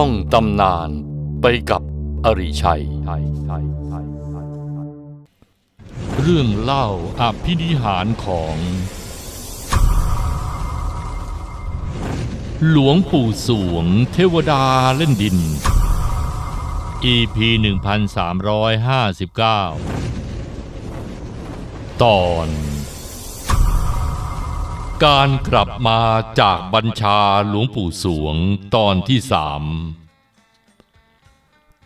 ท่องตำนานไปกับอริชัย เรื่องเล่าอภินิหารของ หลวงปู่สวงเทวดาเล่นดิน EP 1359 ตอน การกลับมาจากบัญชาหลวงปู่สวงตอนที่สาม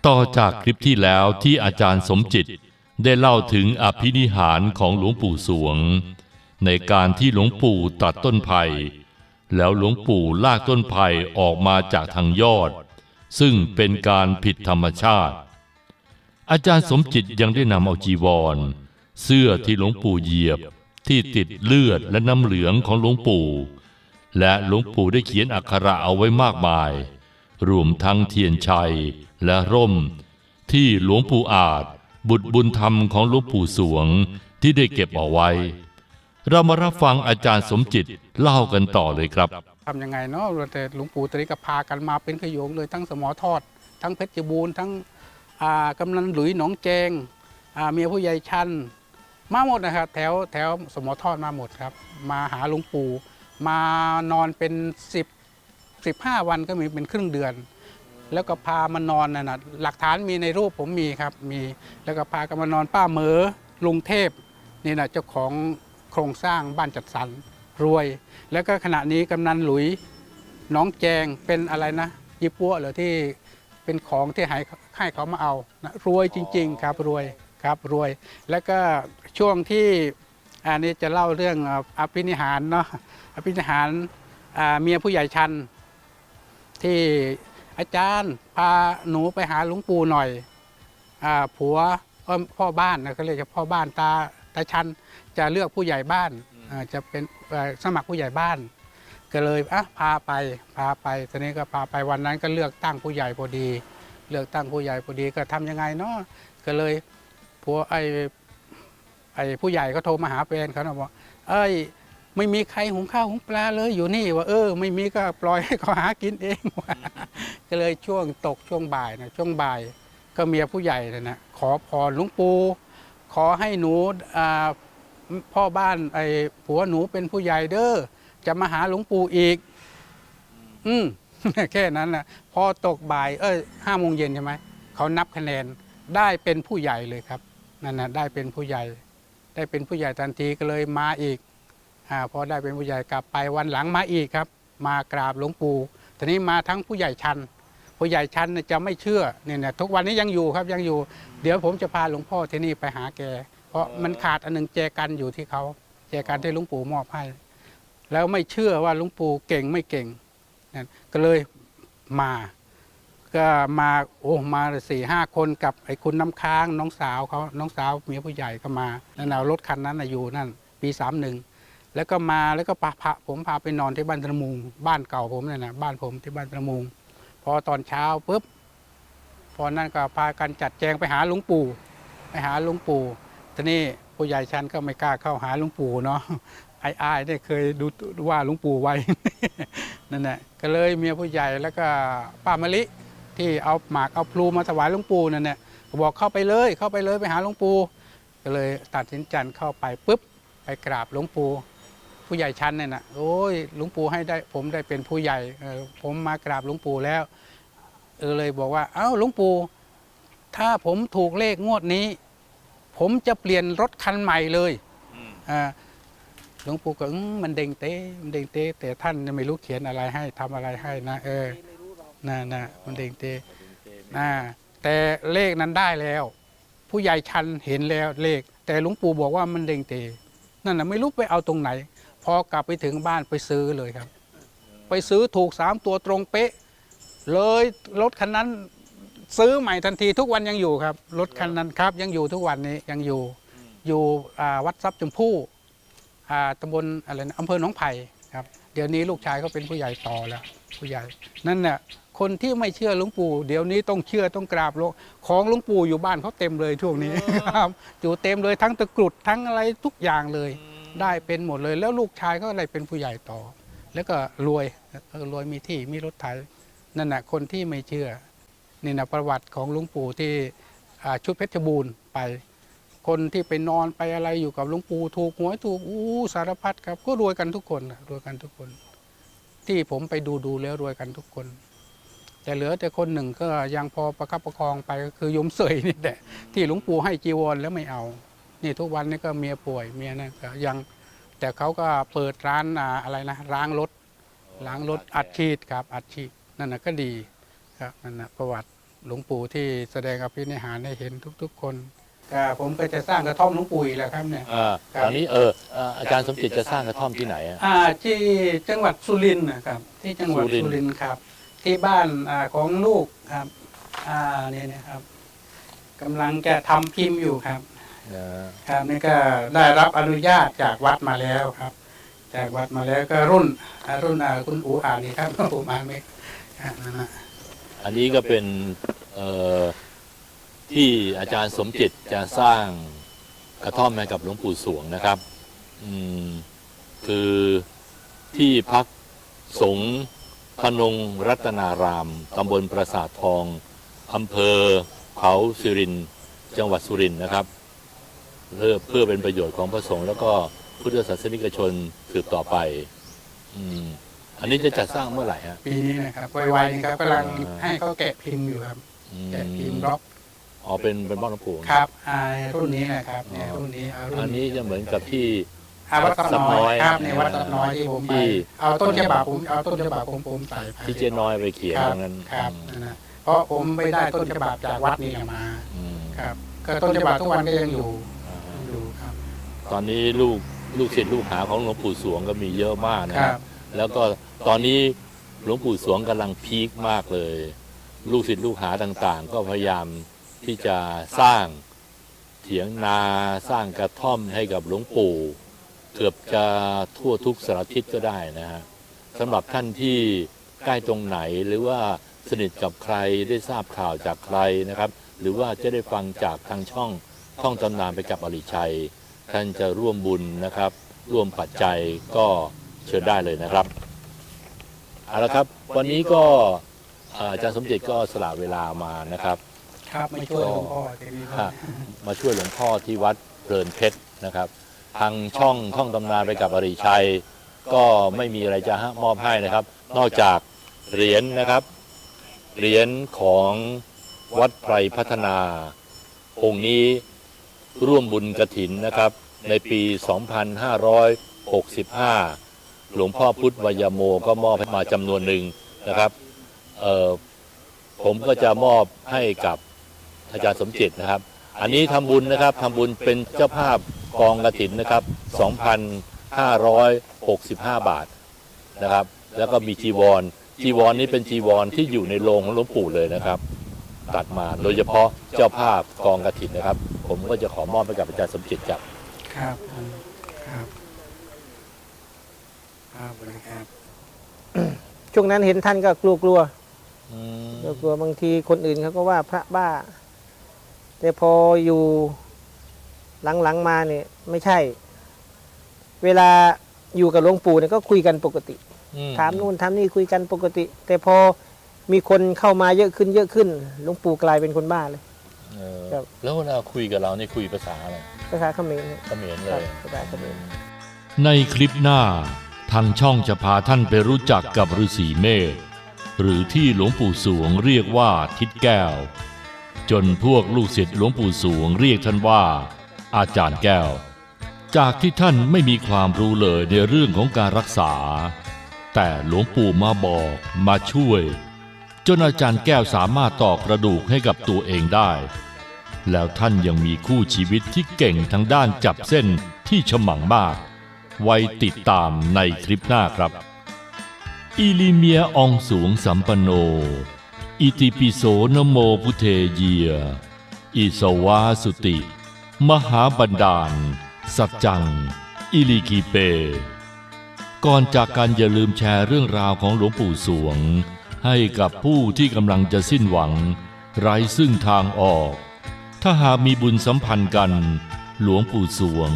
ต่อจากคลิปที่แล้วที่อาจารย์สมจิตได้เล่าถึงอภินิหารของหลวงปู่สวง ในการที่หลวงปู่ตัดต้นไผ่แล้วหลวงปู่ลากต้นไผ่ออกมาจากทางยอด ซึ่งเป็นการผิดธรรมชาติ อาจารย์สมจิตยังได้นำเอาจีวร เสื้อที่หลวงปู่เหยียบ ที่ติดเลือดและน้ำเหลืองของหลวงปู่ และหลวงปู่ได้เขียนอักขระเอาไว้มากมาย รวมทั้งเทียนชัยและร่ม ที่หลวงปู่อาจ บุตรบุญธรรมของหลวงปู่สวงที่ได้เก็บเอาไว้ เรามารับฟังอาจารย์สมจิตเล่ากันต่อเลยครับทำยังไงเนาะแต่หลวงปู่ตรีก็พากันมาเป็นขยงเลยทั้งสมอทอด ทั้งเพชรบูรณ์ทั้งอ่ากำนันหลุยหนองแจงเมียผู้ใหญ่ชัน มาหมดนะครับแถวแถวสมอทอดมาหมดครับ มาหาหลวงปู่มานอนเป็น 10 15 วันก็มีเป็นครึ่งเดือน แล้วก็พามานอนนะนะหลักฐานมีในรูปผมมีครับมีแล้วก็พากันมานอนป้าเหมอลุงเทพนี่นะเจ้าของโครงสร้างบ้านจัดสรรรวย แล้วก็ขณะนี้กำนันหลุยน้องแจงเป็นอะไรนะยี่ปัวเหรือที่เป็นของที่ให้ให้เขามาเอานะรวยจริง ๆ ครับรวย ครับรวย แล้วก็ช่วงที่อันนี้จะเล่าเรื่องอ่าอภินิหารเนาะอภินิหารอ่าเมียผู้ใหญ่ชัน ที่อาจารย์พาหนูไปหาหลวงปู่หน่อยอาผัวเอ้อพ่อบ้านนะเขาเรียกจะพ่อบ้านตาตาชันจะเลือกผู้ใหญ่บ้านอ่าจะเป็นเอ่อสมัครผู้ใหญ่บ้าน ก็เลยอะพาไปพาไปตอนนี้ก็พาไปวันนั้นก็เลือกตั้งผู้ใหญ่พอดี เลือกตั้งผู้ใหญ่พอดีก็ทำยังไงเนาะก็เลย ผัวไอ้ไอ้ผู้ใหญ่ก็โทรมาหาแฟนเขานะบอกเอ้ยไม่มีใครหุงข้าวหุงปลาเลยอยู่นี่ว่าเออ ไม่มีก็ปล่อยให้เขาหากินเองว่ะก็เลยช่วงตกช่วงบ่ายนะช่วงบ่าย ก็เมียผู้ใหญ่นะนะขอพรหลวงปู่ขอให้หนูพ่อบ้านไอ้ผัวหนูเป็นผู้ใหญ่เด้อจะมาหาหลวงปู่อีก อืมแค่นั้นนะพอตกบ่าย เอ้ยห้าโมงเย็นใช่ไหมเขานับคะแนนได้เป็นผู้ใหญ่เลยครับ นั่นนะได้เป็นผู้ใหญ่ ได้เป็นผู้ใหญ่ทันทีก็เลยมาอีกอพอได้เป็นผู้ใหญ่กลับไปวันหลังมาอีกครับ มากราบหลวงปู่ทีนี้มาทั้งผู้ใหญ่ชัน ผู้ใหญ่ชันจะไม่เชื่อเนี่ยนะทุกวันนี้ยังอยู่ครับยังอยู่ เดี๋ยวผมจะพาหลวงพ่อที่นี่ไปหาแก เพราะมันขาดอันหนึ่งแจกันอยู่ที่เขาแจกันที่หลวงปู่มอบให้ แล้วไม่เชื่อว่าหลวงปู่เก่งไม่เก่งนั่นก็เลยมา ก็มาโอ้มาสี่ห้าคนกับไอ้คุณน้ำค้างน้องสาวเขาน้องสาวเมียผู้ใหญ่ก็มานั่นเอารถคันนั้นน่ะอยู่นั่น ปีสามหนึ่งแล้วก็มาแล้วก็พาพาผมพาไปนอนที่บ้านตะมุง บ้านเก่าผมเนี่ยนะบ้านผมที่บ้านตะมุง พอตอนเช้าปุ๊บพอนั่นก็พากันจัดแจงไปหาหลวงปู่ ไปหาหลวงปู่ทีนี้ผู้ใหญ่ชั้นก็ไม่กล้าเข้าหาหลวงปู่เนาะไอ้อายได้เคยดูว่าหลวงปู่ไว้นั่นแหละก็เลยเมียผู้ใหญ่แล้วก็ป้ามะลิ ที่เอาหมากเอาพลูมาถวายหลวงปู่นั่นแหละก็บอกเข้าไปเลยเข้าไปเลยไปหาหลวงปู่ก็เลยตัดสินใจเข้าไปปุ๊บไปกราบหลวงปู่ผู้ใหญ่ชั้นเนี่ยนะโอ้ยหลวงปู่ให้ได้ผมได้เป็นผู้ใหญ่เออผมมากราบหลวงปู่แล้วเออเลยบอกว่า เอ้าหลวงปู่ถ้าผมถูกเลขงวดนี้ ผมจะเปลี่ยนรถคันใหม่เลยอ่าหลวงปู่ก็อืมมันเด้งเต้มันเด้งเต้แต่ท่านยังไม่รู้เขียนอะไรให้ทำอะไรให้นะเออ น่ะน่ะมันเด้งเต้อ่าแต่เลขนั้นได้แล้ว ผู้ใหญ่ชันเห็นแล้วเลข แต่หลวงปู่บอกว่ามันเด้งเตนั่นน่ะไม่รู้ไปเอาตรงไหน พอกลับไปถึงบ้านไปซื้อเลยครับ ไปซื้อถูกสามตัวตรงเป๊ะ เลยรถคันนั้นซื้อใหม่ทันทีทุกวันยังอยู่ครับ รถคันนั้นครับ ยังอยู่ทุกวันนี้ยังอยู่อยู่วัดทรัพย์ชมพู่ตำบลอะไรนะอำเภอหนองไผ่ครับ เดี๋ยวนี้ลูกชายเขาเป็นผู้ใหญ่ต่อแล้ว ผู้ใหญ่นั่นน่ะ คนที่ไม่เชื่อหลวงปู่เดี๋ยวนี้ต้องเชื่อต้องกราบหลวงของหลวงปู่อยู่บ้านเขาเต็มเลยช่วงนี้ครับอยู่เต็มเลยทั้งตะกรุดทั้งอะไรทุกอย่างเลย ได้เป็นหมดเลย แล้วลูกชายก็อะไรเป็นผู้ใหญ่ต่อ แล้วก็รวยเออรวยมีที่มีรถไถนั่นแหะคนที่ไม่เชื่อนี่นะประวัติของหลวงปู่ที่อ่าชุดเพชรบูรณ์ไปคนที่ไปนอนไปอะไรอยู่กับหลวงปู่ถูกหวยถูกอู้สารพัดครับ ก็รวยกันทุกคนนะรวยกันทุกคน ที่ผมไปดูดูแล้วรวยกันทุกคน แต่เหลือแต่คนหนึ่งก็ยังพอประคับประคองไปก็คือโยมเสยนี่แหละที่หลวงปู่ให้จีวรแล้วไม่เอา นี่ทุกวันนี้ก็เมียป่วยเมียนั่นก็ยังแต่เขาก็เปิดร้านอ่าอะไรนะล้างรถล้างรถอัดฉีดครับ อัดฉีดนั่นนะก็ดีครับนั่นนะประวัติหลวงปู่ที่แสดงอภินิหารให้เห็นทุก ๆ คนก็ผมก็จะสร้างกระท่อมหลวงปู่อีกแล้วครับเนี่ยอ่าครับตอนนี้เอออ่าอาจารย์สมจิตจะสร้างกระท่อมที่ไหนอะอ่าที่จังหวัดสุรินทร์นะครับ ที่จังหวัดสุรินทร์สุรินทร์ครับ ที่บ้านอาของลูกครับอ่าเนี่ยนะครับกำลังจะทำพิมพ์อยู่ครับ ครับนี่ก็ได้รับอนุญาตจากวัดมาแล้วครับ จากวัดมาแล้วก็รุ่นอ่ารุ่นอ่าคุณอูอ่านนี่ครับ ผมอ่านไม่ครับนั่นนะอันนี้ก็เป็นเอ่อที่อาจารย์สมจิตจะสร้างกระท่อมให้กับหลวงปู่สวงนะครับ อืมคือที่พักสงฆ์ พนงรัตนาราม ตำบลปราสาททอง อำเภอเขาสิรินทร์จังหวัดสุรินทร์นะครับ เพื่อเพื่อเป็นประโยชน์ของพระสงฆ์แล้วก็พุทธศาสนิกชนสืบต่อไป อืม อันนี้จะจัดสร้างเมื่อไหร่ฮะ ปีนี้นะครับไวๆนี่ครับกำลังอ่า ให้เขาแกะพิมพ์อยู่ครับ อืมแกะพิมพ์ร็อกอ๋อเป็นเป็นบ้านหลวงปู่ ครับอ่ารุ่นนี้นะครับเนี่ยอ๋อรุ่นนี้เอารุ่อันนี้จะเหมือนกับที่ อ่าวัดตับน้อยครับในวัดตับน้อยที่ผมไปที่เอาต้นฉบับผมเอาต้นฉบับผมผมใส่ไปที่เจน้อยไปเขียนครับนั้นครับนั่นนะเพราะผมไปได้ต้นฉบับจากวัดนี้มาอืมครับก็ต้นฉบับทุกวันก็ยังอยู่อ่าฮะอยู่ครับ ตอนนี้ลูกลูกศิษย์ลูกหาของหลวงปู่สวงก็มีเยอะมากนะคครัรับบแล้วก็ตอนนี้หลวงปู่สวงกำลังพีคมากเลย ลูกศิษย์ลูกหาต่างๆ ก็พยายามที่จะสร้างเถียงนาสร้างกระท่อมให้กับหลวงปู่ เกือบจะทั่วทุกสารทิศก็ได้นะฮะสำหรับท่านที่ใกล้ตรงไหนหรือว่าสนิทกับใครได้ทราบข่าวจากใครนะครับ หรือว่าจะได้ฟังจากทางช่องท่องตำนานไปกับอริชัย ท่านจะร่วมบุญนะครับ ร่วมปัจจัยก็เชิญได้เลยนะครับเอาละครับ วันนี้ก็อ่าอาจารย์สมเด็จก็สละเวลามานะครับ ครับไม่ช่วยหลวงพ่อทีนี้ฮะมาช่วยหลวงพ่อที่วัดเพลินเพชรนะครับ ทางช่องท่องตำนานไปกับอริชัย ก็ไม่มีอะไรจะมอบให้นะครับ นอกจากเหรียญนะครับ เหรียญของวัดไพรพัฒนา องค์นี้ร่วมบุญกระถินนะครับ ในปี 2565 หลวงพ่อพุทธวยโมก็มอบให้มาจำนวนหนึ่งนะครับผมก็จะมอบให้กับอาจารย์สมจิตนะครับ อันนี้ทำบุญนะครับทำบุญเป็นเจ้าภาพกองกระถินนะครับ 2,565 บาทนะครับ แล้วก็มีจีวร จีวรนี้เป็นจีวรที่อยู่ในโรงของหลวงปู่เลยนะครับ ตัดมาโดยเฉพาะเจ้าภาพกองกระถินนะครับ ผมก็จะขอมอบให้กับอาจารย์สมจิตครับครับครับครับครับช่วงนั้นเห็นท่านก็กลัวกลัวกลัวกลัวบางทีคนอื่นเขาก็ว่าพระบ้า แต่พออยู่หลังๆมาเนี่ยไม่ใช่ เวลาอยู่กับหลวงปู่เนี่ยก็คุยกันปกติ ถามนู่นถามนี่คุยกันปกติ แต่พอมีคนเข้ามาเยอะขึ้นเยอะขึ้นหลวงปู่กลายเป็นคนบ้าเลยเออครับแล้วเวลาคุยกับเรานี่คุยภาษาอะไรภาษาเขมรเนี่ยเขมรเลครับยภาษาเขมรในคลิปหน้าทางช่องจะพาท่านไปรู้จักกับฤาษีเมธหรือที่หลวงปู่สวงเรียกว่าทิศแก้ว จนพวกลูกศิษย์หลวงปู่สวงเรียกท่านว่า อาจารย์แก้ว จากที่ท่านไม่มีความรู้เลยในเรื่องของการรักษา แต่หลวงปู่มาบอกมาช่วย จนอาจารย์แก้วสามารถต่อกระดูกให้กับตัวเองได้ แล้วท่านยังมีคู่ชีวิตที่เก่งทางด้านจับเส้นที่ฉมังมาก ไว้ติดตามในคลิปหน้าครับ อิลิเมียอองสวงสัมปโน อิติปิโสนโมพุเทเยีย อิสวาสุติ มหาบันดาล สัจจัง อิลิกีเป ก่อนจากกันอย่าลืมแชร์เรื่องราวของหลวงปู่สวง ให้กับผู้ที่กำลังจะสิ้นหวัง ไร้ซึ่งทางออก ถ้าหากมีบุญสัมพันธ์กัน หลวงปู่สวง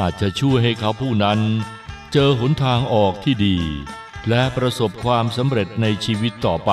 อาจจะช่วยให้เขาผู้นั้น เจอหนทางออกที่ดี และประสบความสำเร็จในชีวิตต่อไป